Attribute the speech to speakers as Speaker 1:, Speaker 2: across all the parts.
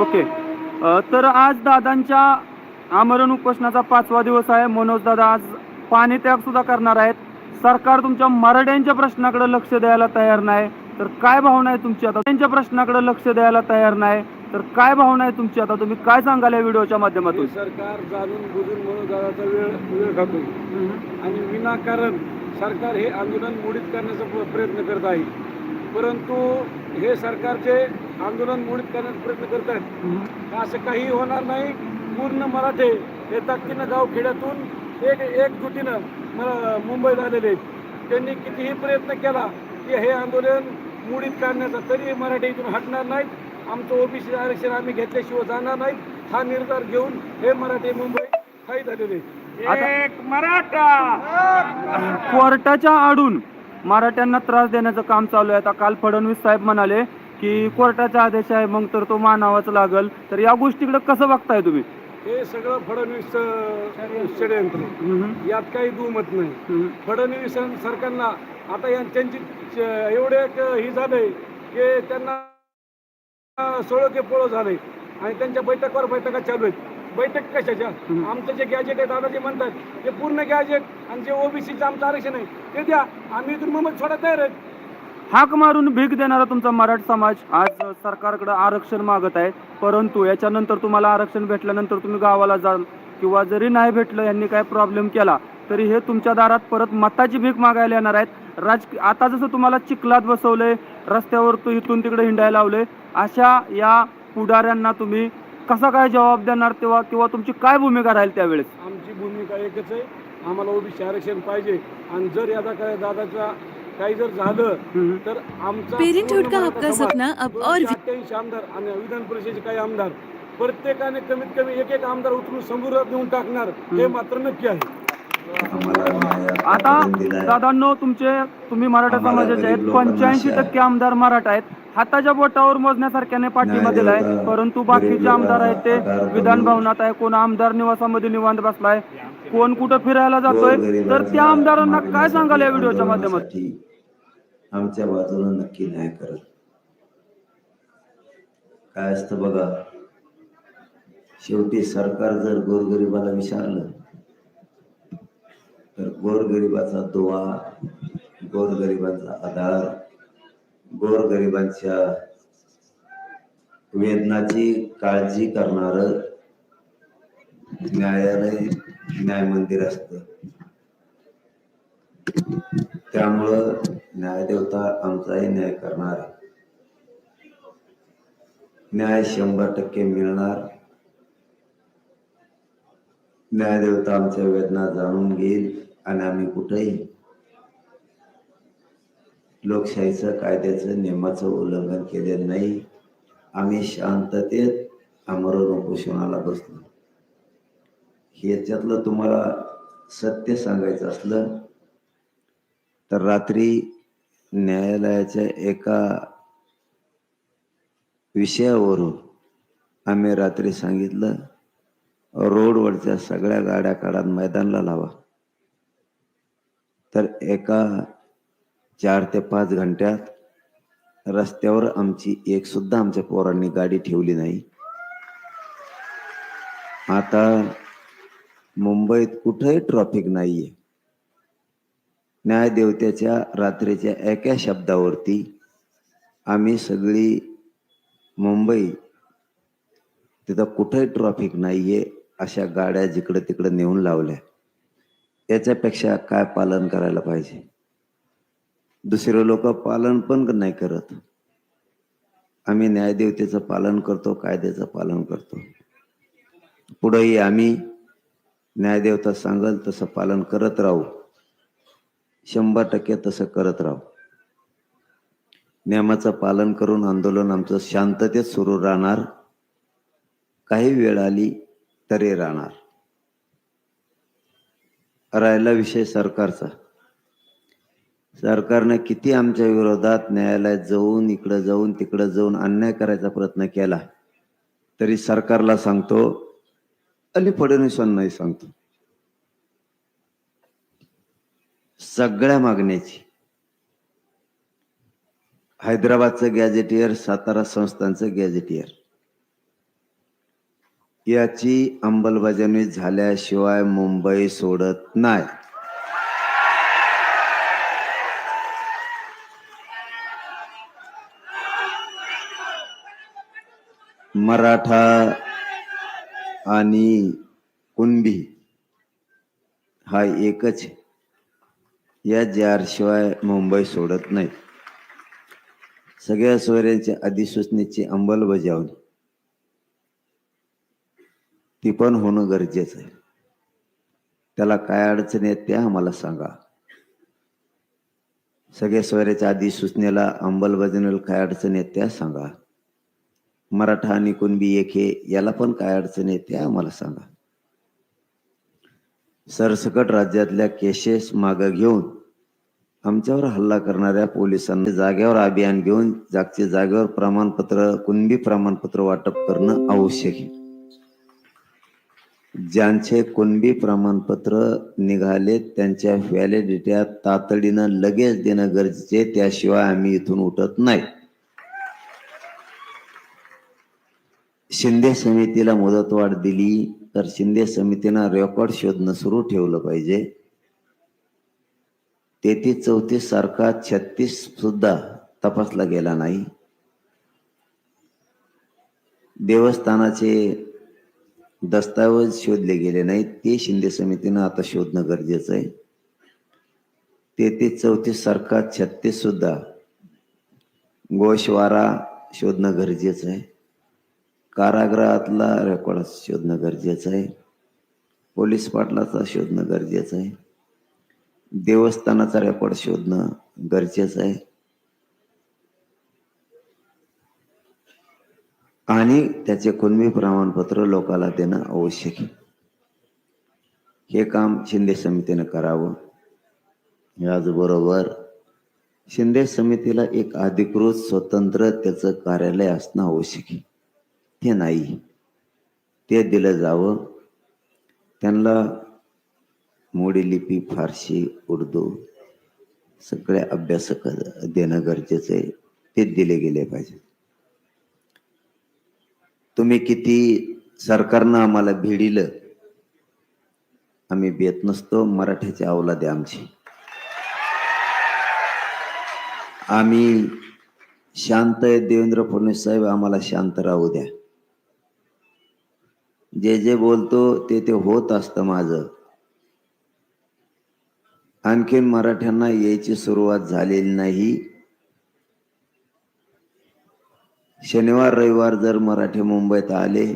Speaker 1: Okay. तर आज दादांच्या आमरण उपोषणाचा पाचवा दिवस आहे. मनोज दादा आज पाणी त्याग सुद्धा करणार आहेत. सरकार तुमच्या मराठ्यांच्या प्रश्नाकडे लक्ष द्यायला तयार नाही. तर काय भावना आहे तुमची आता? त्यांच्या प्रश्नाकडे लक्ष द्यायला तयार नाही. तर काय भावना आहे तुमची आता? तुम्ही काय सांगाल या व्हिडिओच्या माध्यमातून?
Speaker 2: सरकार जाणून बुजून म्हणून दादाचा वेळ वेळ खातोय आणि विनाकारण सरकार हे आंदोलन मोडीत करण्याचा प्रयत्न करत आहे. परंतु हे सरकारचे आंदोलन मोडीत करण्याचा प्रयत्न करत आहेत. असं काही होणार नाही? पूर्ण मराठे हे ताकदीनं गाव खेड्यातून एक एकजुटीनं म- मुंबईत आलेले आहेत. त्यांनी कितीही प्रयत्न केला की हे आंदोलन मोडीत काढण्याचा तरी मराठी इथून हटणार नाहीत. आमचं ओबीसी आरक्षण आम्ही घेतल्याशिवाय जाणार नाहीत. हा निर्धार घेऊन हे मराठी मुंबईत काही झालेले एक मराठा!
Speaker 1: कोर्टाच्या आडून मराठ्यांना त्रास देण्याचं काम चालू आहे. आता काल फडणवीस साहेब म्हणाले की कोर्टाचा आदेश आहे मग तर तो मानावाच लागल. तर या गोष्टीकडे कसं बघताय तुम्ही?
Speaker 2: हे सगळं फडणवीस षडयंत्र. यात काही दुमत नाही. फडणवीस सरकारला आता या त्यांची एवढे एक ही झाले की त्यांना सोळके पोळं झाले आणि त्यांच्या बैठकावर बैठका चालू आहेत. बैठक कशाच्या? आमचं जे गॅजेट आहे दादा जे म्हणतात ते पूर्ण गॅजेट आणि जे ओबीसीचं आमचं आरक्षण आहे ते द्या. आम्ही इथून मग सोडा तयार आहेत.
Speaker 1: हाक मारून भीक देणारा तुमचा मराठा समाज आज सरकारकडे आरक्षण मागत आहे. परंतु याच्यानंतर तुम्हाला आरक्षण भेटल्यानंतर तुम्ही गावाला जाल किंवा जरी नाही भेटलं यांनी काय प्रॉब्लेम केला तरी हे तुमच्या दारात परत मताची भीक मागायला येणार आहेत. राज आता जसं तुम्हाला चिखलात बसवलंय रस्त्यावर तू इथून तिकडे हिंडायला लावले अशा या पुढाऱ्यांना तुम्ही कसा काय जबाब देणार तेव्हा किंवा तुमची काय भूमिका राहील त्यावेळेस?
Speaker 2: आमची भूमिका एकच आहे. आम्हाला ओबीसी आरक्षण पाहिजे. आणि जर याचा काय दादाचा काही जर झालं. तर आमचा
Speaker 3: Parenthood का आपका सपना अब और
Speaker 2: 288 आमदार आणि विधान परिषदेचे काही आमदार प्रत्येकाने कमीत कमी एक एक आमदार उचलून समुद्रात नेऊन टाकणार हे मात्र नक्की आहे.
Speaker 1: आता दादांनो तुमचे तुम्ही मराठा समाजाचे आहेत पंच्याऐंशी टक्के आमदार मराठा आहेत. हाताच्या बोटावर मोजण्यासारख्याने पाठिंबा दिलाय.
Speaker 4: देवता,
Speaker 1: परंतु बाकीचे आमदार आहेत ते विधान भवनात आहे. कोण आमदार निवासामध्ये निवांत बसलाय? कोण कुठं फिरायला जातोय? तर त्या आमदारांना काय सांगाल या व्हिडिओच्या माध्यमातून?
Speaker 4: आमच्या बाजूने नक्की न्याय करत. काय असतं बघा. शेवटी सरकार जर गोरगरिबाला विचारलं तर गोरगरिबाचा दुवा गोरगरिबांचा आधार गोरगरिबांच्या वेदनाची काळजी करणार न्यायालय न्याय मंदिर असतं. त्यामुळं न्यायदेवता आमचाही न्याय करणार. आहे. न्याय शंभर टक्के मिळणार. न्यायदेवता आमच्या वेदना जाणून घेईल. आणि आम्ही कुठेही लोकशाहीचं कायद्याचं नियमाचं उल्लंघन केलेलं नाही. आम्ही शांततेत आमरण उपोषणाला बसलो. ह्याच्यातलं तुम्हाला सत्य सांगायचं असलं तर रात्री न्यायालयाच्या एका विषयावरून आम्ही रात्री सांगितलं रोडवरच्या सगळ्या गाड्या काढा मैदानला लावा. तर एका चार ते पाच घंट्यात रस्त्यावर आमची एक सुद्धा आमच्या पोरांनी गाडी ठेवली नाही. आता मुंबईत कुठेही ट्रॉफिक नाहीये. न्यायदेवतेच्या रात्रीच्या एका शब्दावरती आम्ही सगळी मुंबई तिथं कुठेही ट्रॉफिक नाहीये अशा गाड्या जिकडे तिकडे नेऊन लावल्या. याच्यापेक्षा काय पालन करायला पाहिजे? दुसरे लोक पालन पण नाही करत. आम्ही न्यायदेवतेचं पालन करतो कायद्याचं पालन करतो. पुढेही आम्ही न्यायदेवता सांगल तसं पालन करत राहू. शंभर टक्के तसं करत राहू. नियमाचं पालन करून आंदोलन आमचं शांततेत सुरू राहणार. काही वेळ आली तरी राहणार. राहिला विषय सरकारचा. सरकारने किती आमच्या विरोधात न्यायालयात जाऊन इकडं जाऊन तिकडं जाऊन अन्याय करायचा प्रयत्न केला तरी सरकारला सांगतो आणि फडणवीसांनाही सांगतो. सगळ्या मागण्याची. हैदराबादचं गॅजेटियर सातारा संस्थांचं गॅजेटियर याची अंमलबजावणी झाल्याशिवाय मुंबई सोडत नाही. मराठा आणि कुणबी हा एकच या जारशिवाय मुंबई सोडत नाही. सगळ्या सोयऱ्यांच्या अधिसूचनेची अंमलबजावणी ती पण होणं गरजेचं आहे. त्याला काय अडचण आहे त्या आम्हाला सांगा. सगळ्या सोयऱ्याच्या अधिसूचनेला अंमलबजावणीला काय अडचण आहे त्या सांगा. मराठा आणि कुणबी एक हे याला पण काय अडचण आहे त्या आम्हाला सांगा. सरसकट राज्यातल्या केसेस मागं घेऊन आमच्यावर हल्ला करणाऱ्या पोलिसांनी जागेवर अभियान घेऊन जागच्या जागेवर प्रमाणपत्र कुणबी प्रमाणपत्र वाटप करणं आवश्यक आहे. ज्यांचे कुणबी प्रमाणपत्र निघाले त्यांच्या व्हॅलिडिट्या तातडीनं लगेच देणं गरजेचे त्याशिवाय आम्ही इथून उठत नाही. शिंदे समितीला मुदतवाढ दिली तर शिंदे समितीनं रेकॉर्ड शोधणं सुरू ठेवलं पाहिजे. तेहतीस चौतीस सारखा छत्तीस सुद्धा तपासला गेला नाही. देवस्थानाचे दस्तावेज शोधले गेले नाहीत. ते शिंदे समितीनं आता शोधणं गरजेचं आहे. तेहतीस चौतीस सारखा छत्तीस सुद्धा गोशवारा शोधणं गरजेचं आहे. कारागृहातला रेकॉर्ड शोधणं गरजेचं आहे. पोलीस पाटलाचा शोधणं गरजेचं आहे. देवस्थानाचा रेकॉर्ड शोधणं गरजेचं आहे. आणि त्याचे कुणबी प्रमाणपत्र लोकाला देणं आवश्यक आहे. हे काम शिंदे समितीनं करावं. याचबरोबर शिंदे समितीला एक अधिकृत स्वतंत्र त्याचं कार्यालय असणं आवश्यक आहे. ते नाही. ते दिलं जावं. त्यांना मोडी लिपी फारसी उर्दू सगळे अभ्यासक देणं गरजेचं आहे. ते दिले गेले पाहिजे. तुम्ही किती सरकारनं आम्हाला भिडिलं? आम्ही बेत नसतो मराठ्याची अवलादे आमची. आम्ही शांत आहे देवेंद्र फडणवीस साहेब आम्हाला शांत राहू द्या. जे जे बोलतो ते ते होत असतं माझं. आणखीन मराठ्यांना यायची सुरुवात झालेली नाही. शनिवार रविवार जर मराठी मुंबईत आले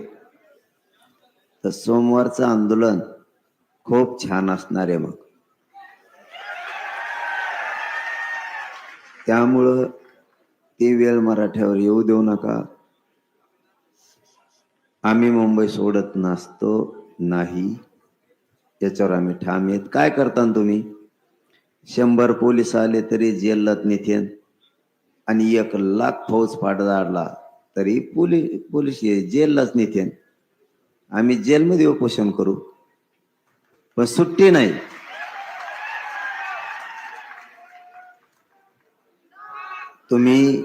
Speaker 4: तर सोमवारचं आंदोलन खूप छान असणार आहे मग. त्यामुळं ती वेळ मराठ्यावर येऊ देऊ नका. आम्ही मुंबई सोडत नसतो नाही. याच्यावर आम्ही ठाम आहेत. काय करता तुम्ही? शंभर पोलीस आले तरी जेलत निथेन आणि एक लाख फौज पाडदाडला तरी पोलीस पोलीस जेललाच नेते आम्ही जेलमध्ये उपोषण करू. पण सुट्टी नाही. तुम्ही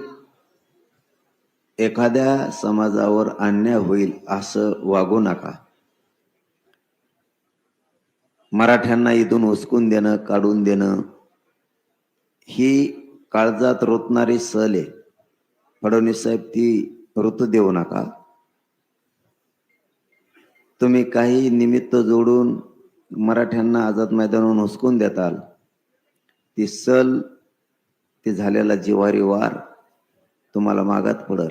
Speaker 4: एखाद्या समाजावर अन्याय होईल असं वागू नका. मराठ्यांना इथून उचकून देणं काढून देणं ही काळजात रोतणारी सल आहे. फडणवीस साहेब ती ऋतू देऊ नका. तुम्ही काही निमित्त जोडून मराठ्यांना आझाद मैदानावरून हुसकून देताल. ती सल ते झालेला जिवारी वार तुम्हाला मागात पडल.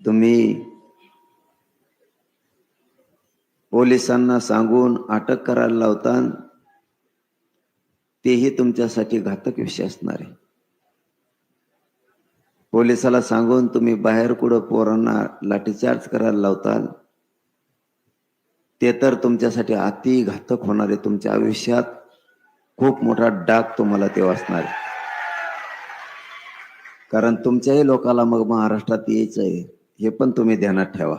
Speaker 4: तुम्ही पोलिसांना सांगून अटक करायला लावता तेही तुमच्यासाठी घातक विषय असणार. आहे पोलिसाला सांगून तुम्ही बाहेर कुठं पोरांना लाठीचार्ज करायला लावताल ते तर तुमच्यासाठी अति घातक होणार. आहे तुमच्या आयुष्यात खूप मोठा डाग तुम्हाला ते वाचणार आहे. कारण तुमच्याही लोकाला मग महाराष्ट्रात यायचं आहे हे पण तुम्ही ध्यानात ठेवा.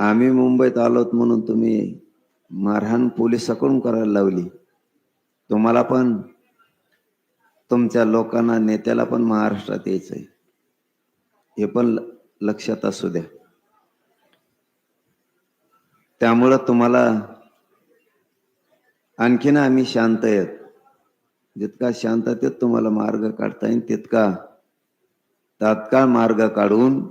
Speaker 4: आम्ही मुंबईत आलोत म्हणून तुम्ही मारहाण पोलिसाकडून करायला लावली. तुम्हाला पण तुमच्या लोकांना नेत्याला पण महाराष्ट्रात यायचंय. हे पण ल- लक्षात असू द्या. त्यामुळं तुम्हाला आणखीन आम्ही शांत आहेत. जितका शांततेत तुम्हाला मार्ग काढता येईल तितका तात्काळ मार्ग काढून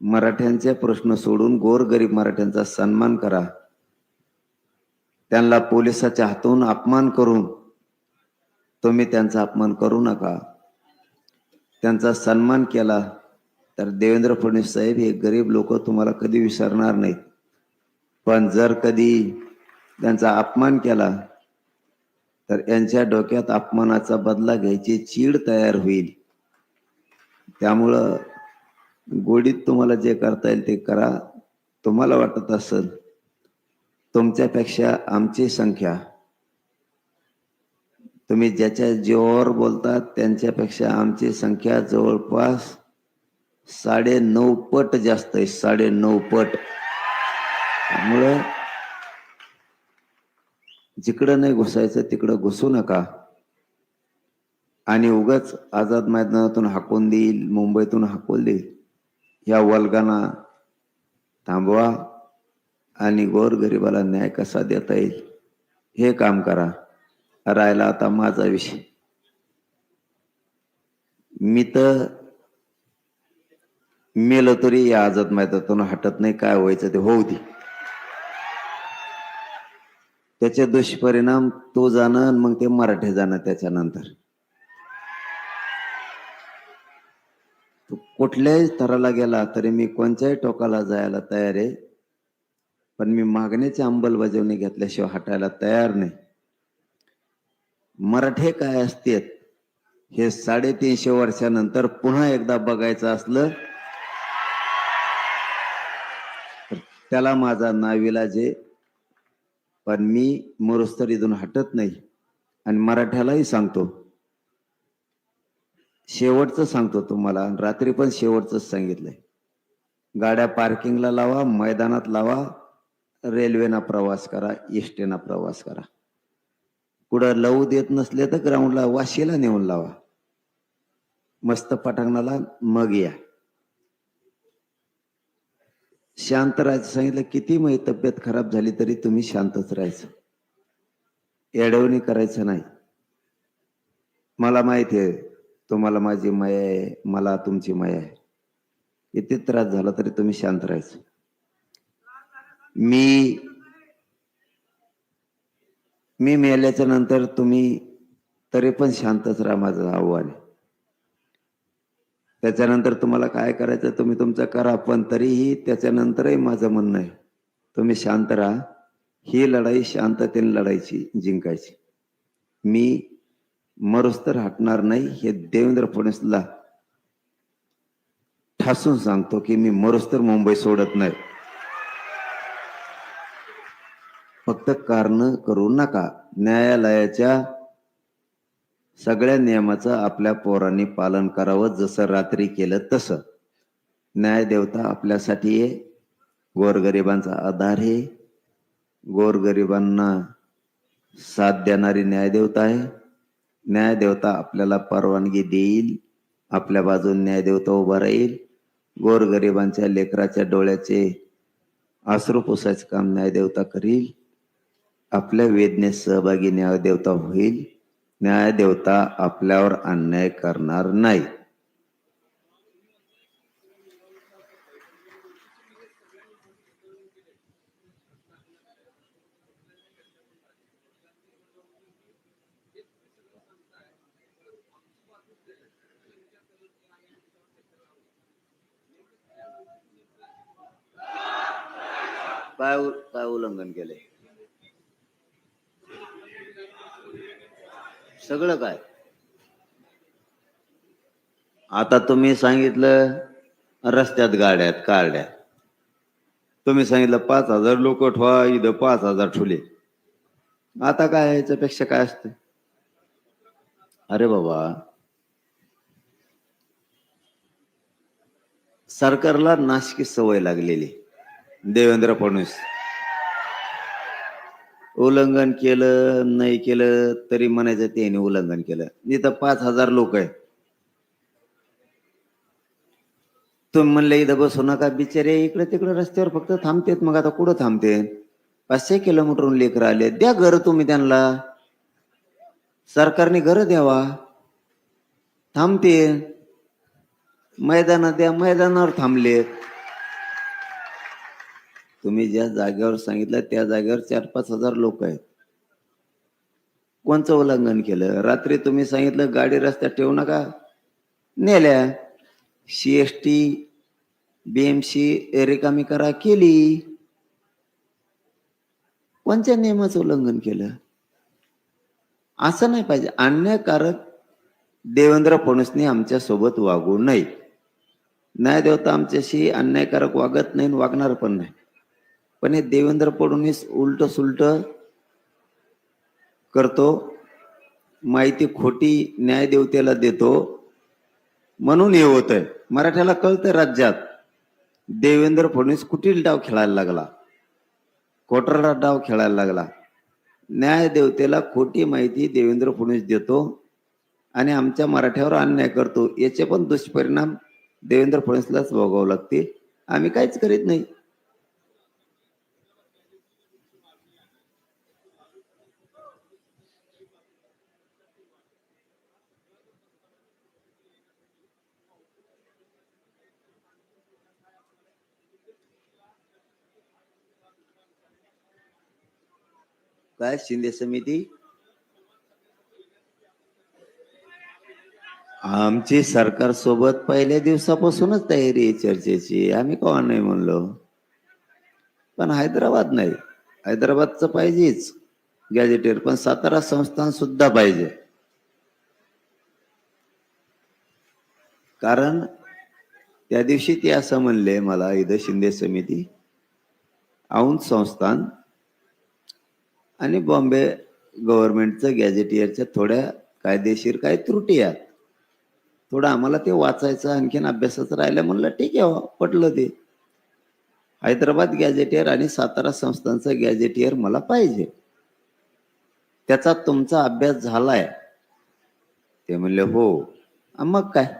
Speaker 4: मराठ्यांचे प्रश्न सोडून गोरगरीब मराठ्यांचा सन्मान करा. त्यांना पोलिसाच्या हातून अपमान करून तुम्ही त्यांचा अपमान करू नका. त्यांचा सन्मान केला तर देवेंद्र फडणवीस साहेब हे गरीब लोक तुम्हाला कधी विसरणार नाहीत. पण जर कधी त्यांचा अपमान केला तर यांच्या डोक्यात अपमानाचा बदला घ्यायची चीड तयार होईल. त्यामुळं गोडीत तुम्हाला जे करता येईल ते करा. तुम्हाला वाटत असेल तुमच्यापेक्षा आमची संख्या. तुम्ही ज्याच्या जीवावर बोलतात त्यांच्यापेक्षा आमची संख्या जवळपास साडे नऊ पट जास्त आहे साडे नऊ पट. त्यामुळं जिकडं नाही घुसायचं तिकडं घुसू नका. आणि उगाच आझाद मैदानातून हाकून देईल मुंबईतून हाकून देईल. या वल्गाना थांबवा. आणि गोरगरिबाला न्याय कसा देता येईल? हे काम करा. राहिला आता माझा विषय. मी तर मेलं तरी या आझाद मैदानातून हटत नाही. काय व्हायचं ते होऊ दे. त्याचे दुष्परिणाम तो जाणं आणि मग ते मराठी जाणं त्याच्यानंतर. कुठल्याही थराला गेला तरी मी कोणत्याही टोकाला जायला तयार आहे. पण मी मागण्याची अंमलबजावणी घेतल्याशिवाय हटायला तयार नाही. मराठे काय असते हे साडेतीनशे वर्षानंतर पुन्हा एकदा बघायचं असलं तर त्याला माझा नाविलाज आहे. पण मी मरुस्तर इथून हटत नाही आणि मराठ्यालाही सांगतो. शेवटचं सांगतो तुम्हाला रात्री पण शेवटच सांगितलंय. गाड्या पार्किंगला लावा मैदानात लावा रेल्वेना प्रवास करा एसटीना प्रवास करा. कुठं लवू देत नसले तर ग्राउंडला वाशीला नेऊन लावा. मस्त पटांगणाला मग या. शांत राहायचं सांगितलं किती मग तब्येत खराब झाली तरी तुम्ही शांतच राहायचं. एडवणी करायचं नाही. मला माहिती आहे तुम्हाला माझी माया आहे मला तुमची माया आहे. किती त्रास झाला तरी तुम्ही शांत राहायचं. मी मी मेल्याच्या नंतर तुम्ही तरी पण शांतच राहा माझं आव्हान आहे. त्याच्यानंतर तुम्हाला काय करायचं तुम्ही तुमचं करा पण तरीही त्याच्यानंतरही माझं म्हणणं आहे तुम्ही शांत राहा. ही लढाई शांततेने लढायची जिंकायची. मी मरुस्तर हटणार नाही हे देवेंद्र फडणवीसला ठासून सांगतो की मी मरुस्तर मुंबई सोडत नाही. फक्त कारण करू नका. न्यायालयाच्या सगळ्या नियमाचं आपल्या पोरांनी पालन करावं जसं रात्री केलं तसं. न्यायदेवता आपल्यासाठी आहे. गोरगरिबांचा आधार आहे. गोरगरिबांना साथ देणारी न्यायदेवता आहे. न्यायदेवता आपल्याला परवानगी देईल. आपल्या बाजून न्यायदेवता उभा राहील. गोरगरिबांच्या लेकराच्या डोळ्याचे अश्रू पुसायचं काम न्यायदेवता करील. आपल्या वेदनेत सहभागी न्यायदेवता होईल. न्यायदेवता आपल्यावर अन्याय करणार नाही. काय काय उल्लंघन केलंय? सगळं काय? आता तुम्ही सांगितलं रस्त्यात गाड्यात कारड्यात कारड्या. तुम्ही सांगितलं पाच हजार लोक ठेवा इथं पाच हजार ठुले आता काय याच्यापेक्षा काय असतं? अरे बाबा. सरकारला नाशिकी सवय लागलेली. देवेंद्र फडणवीस. उल्लंघन केलं नाही केलं तरी म्हणायचं त्याने उल्लंघन केलं. इथं पाच हजार लोक आहेत. तुम्ही म्हणले इथं बसू नका बिचारे इकडे तिकडे रस्त्यावर फक्त थांबतेत मग आता कुठं थांबते? पाचशे किलोमीटरहून लेकर आले. द्या घर तुम्ही त्यांना. सरकारने घर द्यावा. थांबते. मैदानात द्या मैदानावर थांबलेत. तुम्ही ज्या जागेवर सांगितलं त्या जागेवर चार पाच हजार लोक आहेत. कोणचं उल्लंघन केलं? रात्री तुम्ही सांगितलं गाडी रस्त्यात ठेवू नका. नेल्या. सी एस टी बीएमसी रिकामी करा केली. कोणत्या नियमाचं उल्लंघन केलं? असं नाही पाहिजे. अन्यायकारक देवेंद्र फडणवीसने आमच्यासोबत वागू नये. न्यायदेवता आमच्याशी अन्यायकारक वागत नाही वागणार पण नाही. पण हे देवेंद्र फडणवीस उलट सुलट करतो माहिती खोटी न्यायदेवतेला देतो. म्हणून हे होत आहे मराठ्याला कळतंय राज्यात. देवेंद्र फडणवीस कुठील डाव खेळायला लागला. कोटरला डाव खेळायला लागला. न्यायदेवतेला खोटी माहिती देवेंद्र फडणवीस देतो आणि आमच्या मराठ्यावर अन्याय करतो. याचे पण दुष्परिणाम देवेंद्र फडणवीसलाच भोगावं लागते आम्ही काहीच करीत नाही. काय शिंदे समिती? आमची सरकार सोबत पहिल्या दिवसापासूनच तयारी आहे चर्चेची. आम्ही कोणा नाही म्हणलो. पण हैदराबाद नाही. हैदराबादचं पाहिजेच. गॅजेटेर पण सातारा संस्थान सुद्धा पाहिजे. कारण त्या दिवशी ते असं म्हणले मला इथं शिंदे समिती औंध संस्थान आणि बॉम्बे गव्हर्नमेंटचं गॅजेटियरच्या थोड्या कायदेशीर काही त्रुटी आहेत. थोडं आम्हाला ते वाचायचं आणखीन अभ्यासाचं राहिलं म्हणलं ठीक आहे पटलं ते. हैदराबाद गॅजेटियर आणि सातारा संस्थांचं गॅजेटियर मला पाहिजे. त्याचा तुमचा अभ्यास झालाय. ते म्हणले हो. मग काय?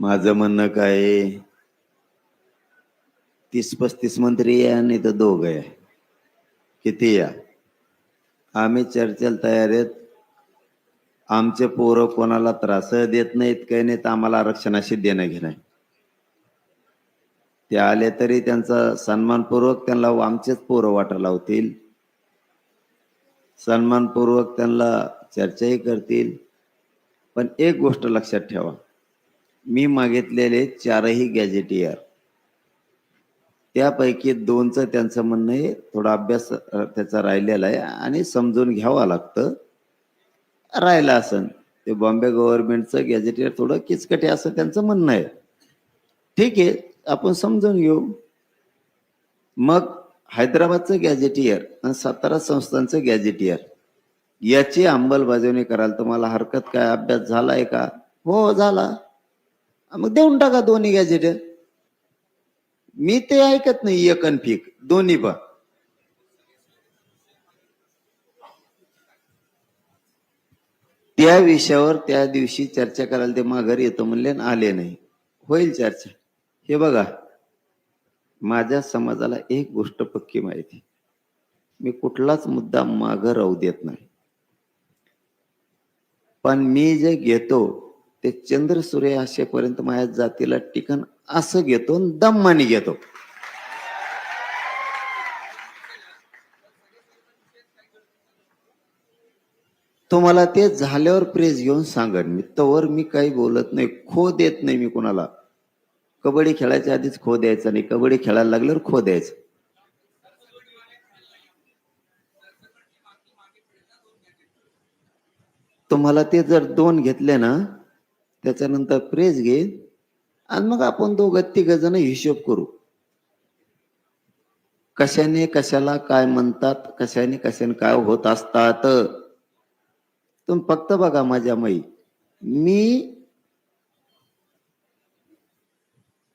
Speaker 4: माझं म्हणणं काय तीस पस्तीस मंत्री या आणि तर दोघ आहे. किती या? आम्ही चर्चेला तयार आहेत. आमचे पोरं कोणाला त्रास देत नाहीत काही नाहीत आम्हाला आरक्षणाशी देणं घेणं आहे. ते आले तरी त्यांचा सन्मानपूर्वक त्यांना आमचेच पोरं वाटायला होतील सन्मानपूर्वक त्यांना चर्चाही करतील. पण एक गोष्ट लक्षात ठेवा. मी मागितलेले चारही गॅजेटियर त्यापैकी दोनचं त्यांचं म्हणणं आहे थोडा अभ्यास त्याचा राहिलेला आहे आणि समजून घ्यावा लागतं. राहिलं असन. ते बॉम्बे गव्हर्नमेंटचं गॅजेटियर थोडं किचकटे असं त्यांचं म्हणणं आहे. ठीक आहे आपण समजून घेऊ. मग हैदराबादचं गॅजेटियर आणि सातारा संस्थांचं गॅजेटियर याची अंमलबजावणी कराल तुम्हाला हरकत काय? अभ्यास झालाय का? हो झाला. मग देऊन टाका दोन्ही गॅजेट मी ते ऐकत नाही एक आणि दोन्ही पण. त्या विषयावर त्या दिवशी चर्चा करायला ते माघार येतो म्हणले आले नाही. होईल चर्चा. हे बघा माझ्या समाजाला एक गोष्ट पक्की माहिती. मी कुठलाच मुद्दा माघार राहू देत नाही. पण मी जे घेतो ते चंद्र सूर्य असेपर्यंत माझ्या जातीला टिकन असं घेतो आणि दम्मानी घेतो. तुम्हाला ते झाल्यावर प्रेस घेऊन सांगण मी तवर मी काही बोलत नाही. खो देत नाही मी कोणाला. कबड्डी खेळायच्या आधीच खो द्यायचा नाही. कबड्डी खेळायला लागल्यावर खो द्यायचं. तुम्हाला ते जर दोन घेतले ना त्याच्यानंतर प्रेस घेईन आणि मग आपण दोघं तिघ जण हिशोब करू. कशाने कशाला काय म्हणतात कशाने कशाने काय होत असतात. तुम्ही फक्त बघा माझ्या माई. मी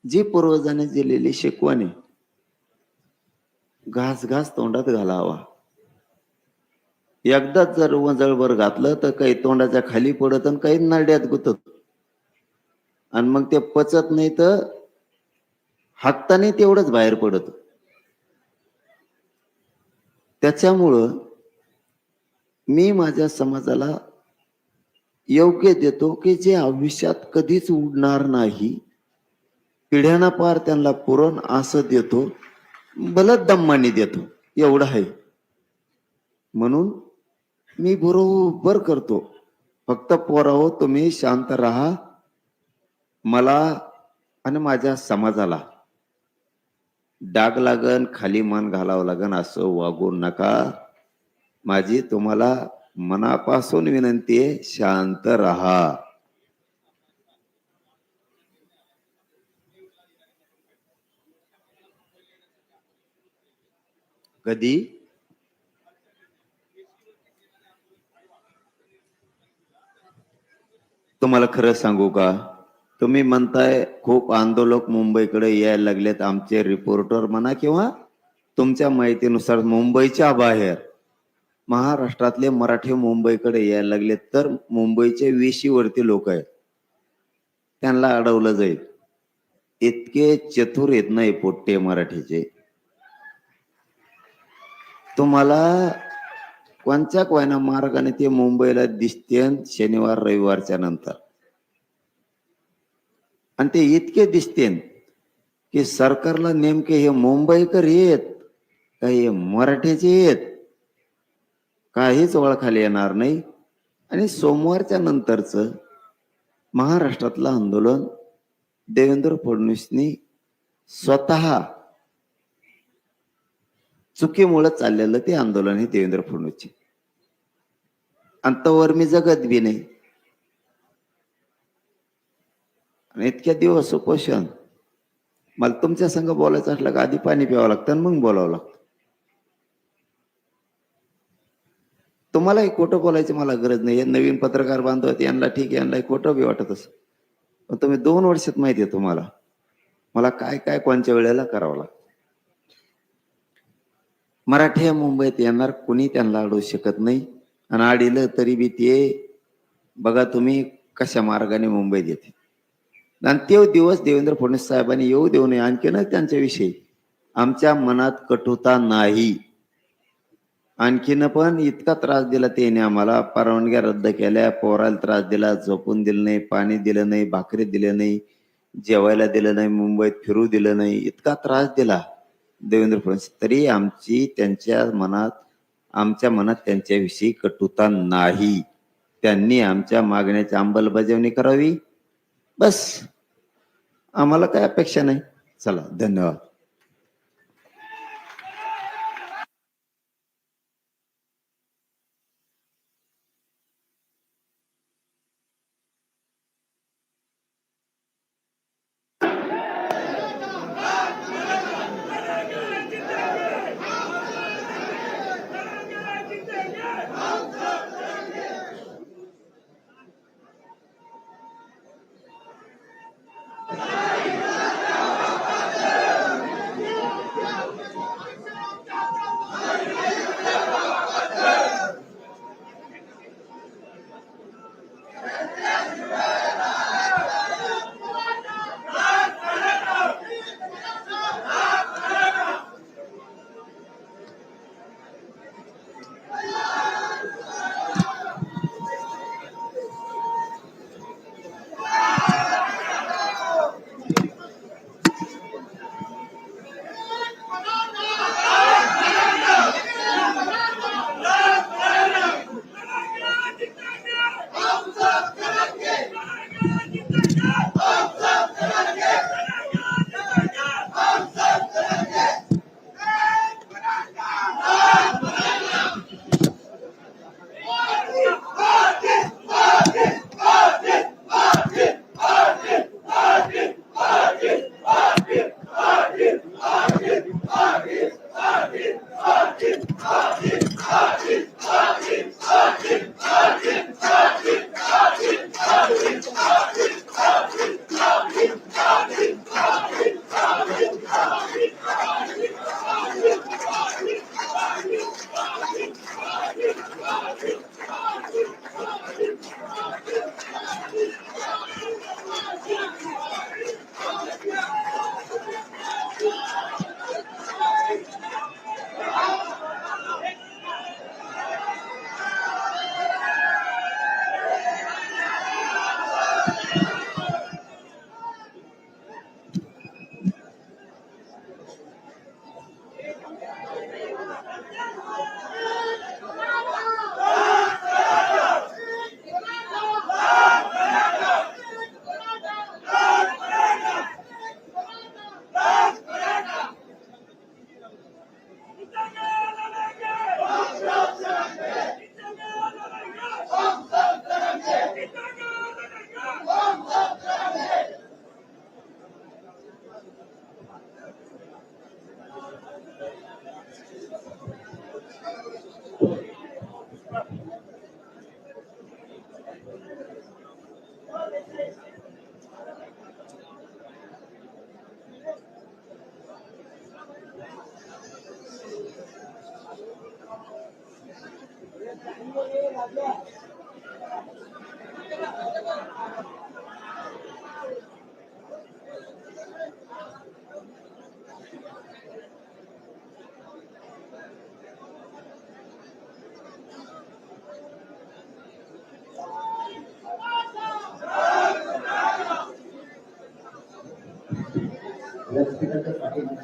Speaker 4: जी पूर्वजांनी दिलेली शिकवणे घास घास तोंडात घालावा. एकदाच जर वजळभर घातलं तर काही तोंडाच्या खाली पडत आणि काही नरड्यात गुतत. आणि मग ते पचत नाही तर हाताने तेवढंच बाहेर पडत. त्याच्यामुळं मी माझ्या समाजाला योग्य देतो की जे आयुष्यात कधीच उडणार नाही पिढ्याना पार त्यांना पुरण असं देतो बलत दम्मानी देतो एवढं आहे. म्हणून मी बरोबर करतो. फक्त पोराहो तुम्ही शांत राहा. मला आणि माझ्या समाजाला डाग लागन खाली मान घालावं लागन असं वागू नका. माझी तुम्हाला मनापासून विनंती आहे शांत राहा. कधी? तुम्हाला खरं सांगू का? तुम्ही म्हणताय खूप आंदोलक मुंबईकडे यायला लागलेत. आमचे रिपोर्टर म्हणा किंवा तुमच्या माहितीनुसार मुंबईच्या बाहेर महाराष्ट्रातले मराठी मुंबईकडे यायला लागलेत. तर मुंबईचे वेशीवरती लोक आहेत. त्यांना अडवलं जाईल. इतके चतुर येत नाही पोट्टे मराठीचे. तुम्हाला कोणत्या कोयना मार्गाने ते मुंबईला दिसते? शनिवार रविवारच्या नंतर. आणि ते इतके दिसते की सरकारला नेमके हे मुंबईकर येत का हे मराठीचे येत काहीच ओळखायला येणार नाही. आणि सोमवारच्या नंतरच महाराष्ट्रातलं आंदोलन देवेंद्र फडणवीसनी स्वतः चुकीमुळे चाललेलं ते आंदोलन हे देवेंद्र फडणवीसचे. अंतवर मी जगत बी नाही. आणि इतक्या दिवस उपोषण. मला तुमच्या संघ बोलायचं असलं का आधी पाणी प्यावं लागतं आणि मग बोलावं लागतं. तुम्हालाही खोटं बोलायची मला गरज नाही. हे नवीन पत्रकार बांधव यांना ठीक आहे यांना खोटं बी वाटत असं. पण तुम्ही दोन वर्षात माहिती आहे तुम्हाला. मला काय काय कोणत्या वेळेला करावं लागतं. मराठी मुंबईत येणार कुणी त्यांना अडवू शकत नाही. आणि आडिलं तरी बी ते बघा तुम्ही कशा मार्गाने मुंबईत येते आणि ते दिवस देवेंद्र फडणवीस साहेबांनी येऊ देऊ नये. आणखीनच त्यांच्याविषयी. आमच्या मनात कटुता नाही. आणखीन पण इतका त्रास दिला त्याने आम्हाला. परवानग्या रद्द केल्या. पोराला त्रास दिला. झोपून दिलं नाही. पाणी दिलं नाही. भाकरी दिलं नाही. जेवायला दिलं नाही. मुंबईत फिरू दिलं नाही. इतका त्रास दिला देवेंद्र फडणवीस. तरी आमची त्यांच्या मनात आमच्या मनात त्यांच्याविषयी कटुता नाही. त्यांनी आमच्या मागण्याची अंमलबजावणी करावी. बस. आम्हाला काय अपेक्षा नाही. चला धन्यवाद.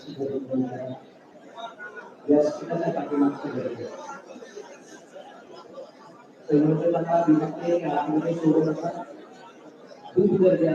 Speaker 3: पाठीमागची गरज बंद करा व्यासपीठाच्या पाठीमागची गरज संयोजकांना विनंती आहे की आतमध्ये सोडू नका खूप गर्दी